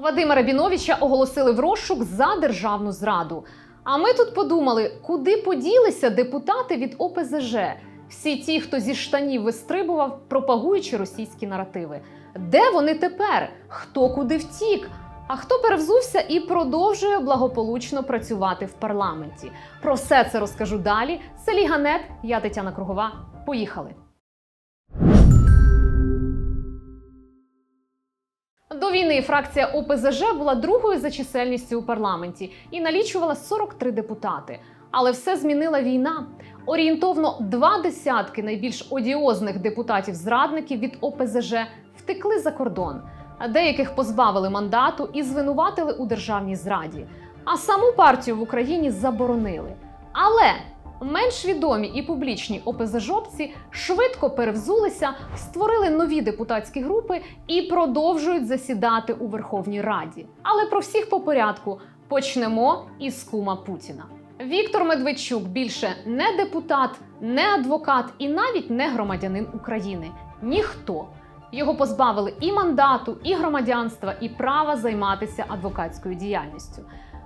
Вадима Рабіновича оголосили в розшук за державну зраду. А ми тут подумали, куди поділися депутати від ОПЗЖ, всі ті, хто зі штанів вистрибував, пропагуючи російські наративи. Де вони тепер? Хто куди втік? А хто перевзувся і продовжує благополучно працювати в парламенті? Про все це розкажу далі. Це Ліга я Тетяна Кругова. Поїхали. Війни фракція ОПЗЖ була другою за чисельністю у парламенті і налічувала 43 депутати. Але все змінила війна. Орієнтовно два десятки найбільш одіозних депутатів-зрадників від ОПЗЖ втекли за кордон. Деяких позбавили мандату і звинуватили у державній зраді. А саму партію в Україні заборонили. Але менш відомі і публічні ОПЗЖовці швидко перевзулися, створили нові депутатські групи і продовжують засідати у Верховній Раді. Але про всіх по порядку почнемо із кума Путіна. Віктор Медведчук більше не депутат, не адвокат і навіть не громадянин України. Ніхто. Його позбавили і мандату, і громадянства, і права займатися адвокатською діяльністю.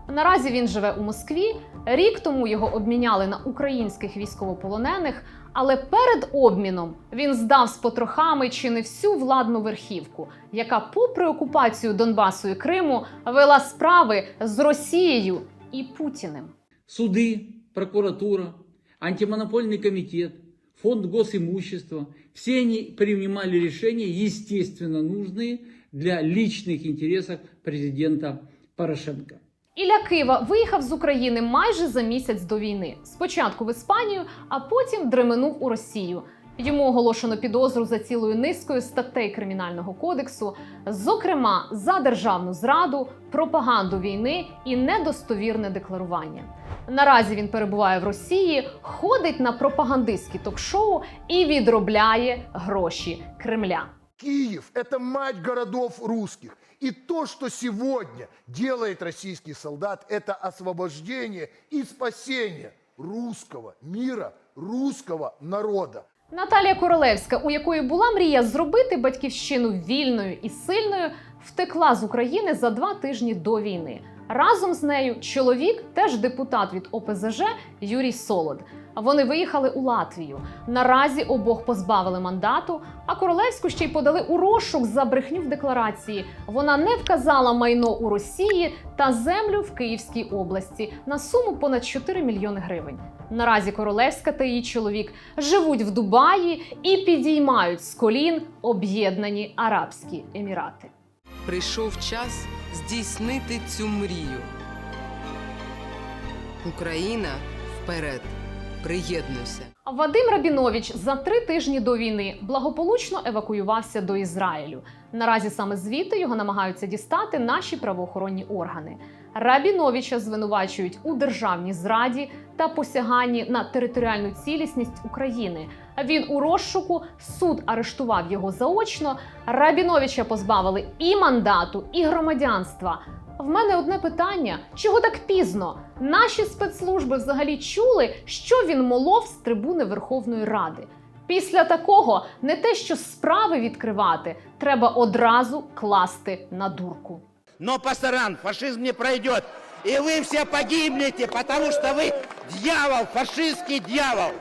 Наразі він живе у Москві. Рік тому його обміняли на українських військовополонених, але перед обміном він здав з потрохами чи не всю владну верхівку, яка, попри окупацію Донбасу і Криму, вела справи з Росією і Путіним. суды, прокуратура, антимонопольный комитет, фонд госимущества, все они принимали решения, естественно, нужные для личных интересов президента Порошенко. Ілля Кива виїхав з України майже за місяць до війни. Спочатку в Іспанію, а потім дременув у Росію. Йому оголошено підозру за цілою низкою статей кримінального кодексу, зокрема за державну зраду, пропаганду війни і недостовірне декларування. Наразі він перебуває в Росії, ходить на пропагандистські ток-шоу і відробляє гроші Кремля. Киев – это мать городов русских. И то, что сегодня делает российский солдат, это освобождение и спасение русского мира, русского народа. Наталія Королевська, у якої була мрія зробити батьківщину вільною і сильною, втекла з України за два тижні до війни. Разом з нею чоловік, теж депутат від ОПЗЖ Юрій Солод. Вони виїхали у Латвію. Наразі обох позбавили мандату, а королевську ще й подали у розшук за брехню в декларації. Вона не вказала майно у Росії та землю в Київській області на суму понад 4 мільйони гривень. Наразі королевська та її чоловік живуть в Дубаї і підіймають з колін об'єднані Арабські Емірати. Прийшов час здійснити цю мрію. Україна вперед. Приєднуйся. Вадим Рабінович за три тижні до війни благополучно евакуювався до Ізраїлю. Наразі саме звідти його намагаються дістати наші правоохоронні органи. Рабіновича звинувачують у державній зраді та посяганні на територіальну цілісність України. Він у розшуку суд арештував його заочно. Рабіновича позбавили і мандату, і громадянства. В мене одне питання: чого так пізно? Наші спецслужби взагалі чули, що він молов з трибуни Верховної Ради. Після такого не те, що справи відкривати, треба одразу класти на дурку. Но, пасторан, фашизм не пройдет. И вы все погибнете, потому что вы дьявол, фашистский дьявол.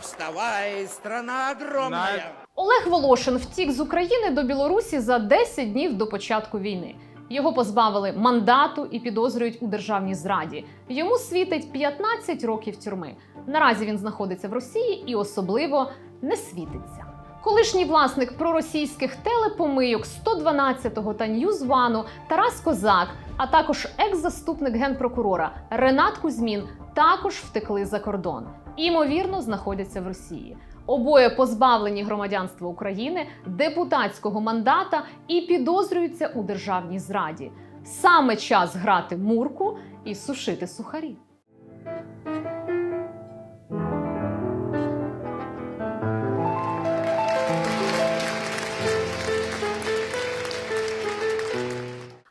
Вставай, страна огромная. Олег Волошин втік з України до Білорусі за 10 днів до початку війни. Його позбавили мандату і підозрюють у державній зраді. Йому світить 15 років тюрми. Наразі він знаходиться в Росії і особливо не світиться. Колишній власник проросійських телепомийок 112-го та Ньюзвану Тарас Козак, а також екс-заступник генпрокурора Ренат Кузьмін також втекли за кордон. І, Ймовірно, знаходяться в Росії. Обоє позбавлені громадянства України, депутатського мандата і підозрюються у державній зраді. Саме час грати мурку і сушити сухарі.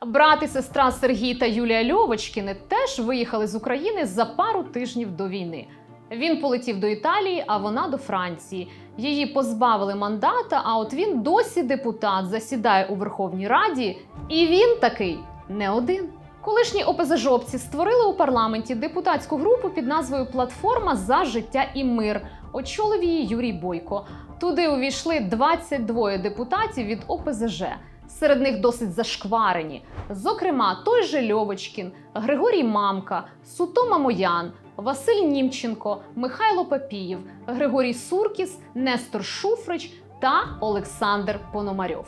Брат і сестра Сергій та Юлія Льовочкіни теж виїхали з України за пару тижнів до війни. Він полетів до Італії, а вона до Франції. Її позбавили мандата, а от він досі депутат, засідає у Верховній Раді, і він такий не один. Колишні ОПЗЖовці створили у парламенті депутатську групу під назвою Платформа за життя і мир. Очолив її Юрій Бойко. Туди увійшли 22 депутатів від ОПЗЖ. Серед них досить зашкварені. Зокрема, той же Льовочкін, Григорій Мамка, Суто Мамоян, Василь Німченко, Михайло Папієв, Григорій Суркіс, Нестор Шуфрич та Олександр Пономарьов.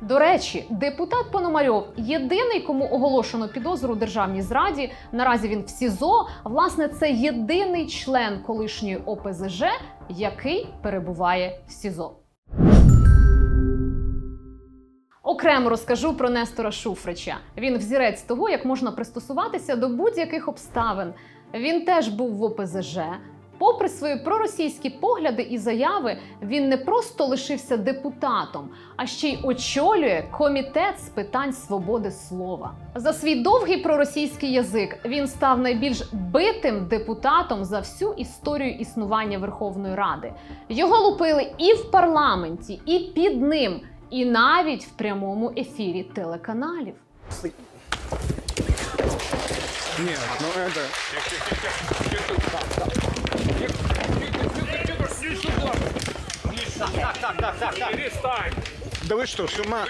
До речі, депутат Пономарьов єдиний, кому оголошено підозру у державній зраді. Наразі він в СІЗО. Власне, це єдиний член колишньої ОПЗЖ, який перебуває в СІЗО. Окремо розкажу про Нестора Шуфрича. Він взірець того, як можна пристосуватися до будь-яких обставин. Він теж був в ОПЗЖ. Попри свої проросійські погляди і заяви, він не просто лишився депутатом, а ще й очолює комітет з питань свободи слова. За свій довгий проросійський язик він став найбільш битим депутатом за всю історію існування Верховної Ради. Його лупили і в парламенті, і під ним, і навіть в прямому ефірі телеканалів. Да вы что, с ума?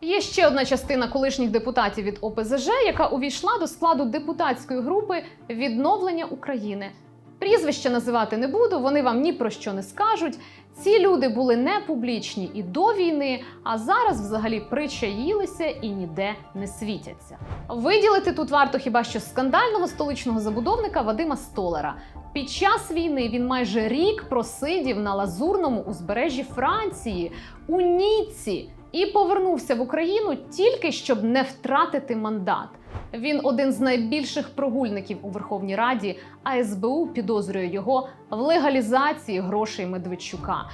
Є ще одна частина колишніх депутатів від ОПЗЖ, яка увійшла до складу депутатської групи відновлення України. Прізвища називати не буду, вони вам ні про що не скажуть. Ці люди були не публічні і до війни, а зараз взагалі причаїлися і ніде не світяться. Виділити тут варто хіба що скандального столичного забудовника Вадима Столера. Під час війни він майже рік просидів на лазурному узбережжі Франції у Ніцці і повернувся в Україну тільки щоб не втратити мандат. Він один з найбільших прогульників у Верховній Раді, а СБУ підозрює його в легалізації грошей Медведчука.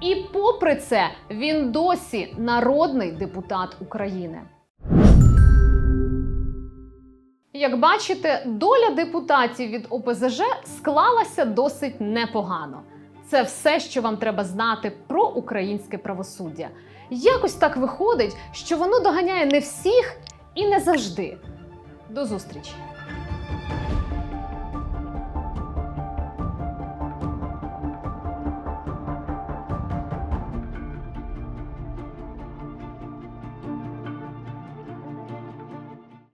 І попри це, він досі народний депутат України. Як бачите, доля депутатів від ОПЗЖ склалася досить непогано. Це все, що вам треба знати про українське правосуддя. Якось так виходить, що воно доганяє не всіх і не завжди. До зустрічі!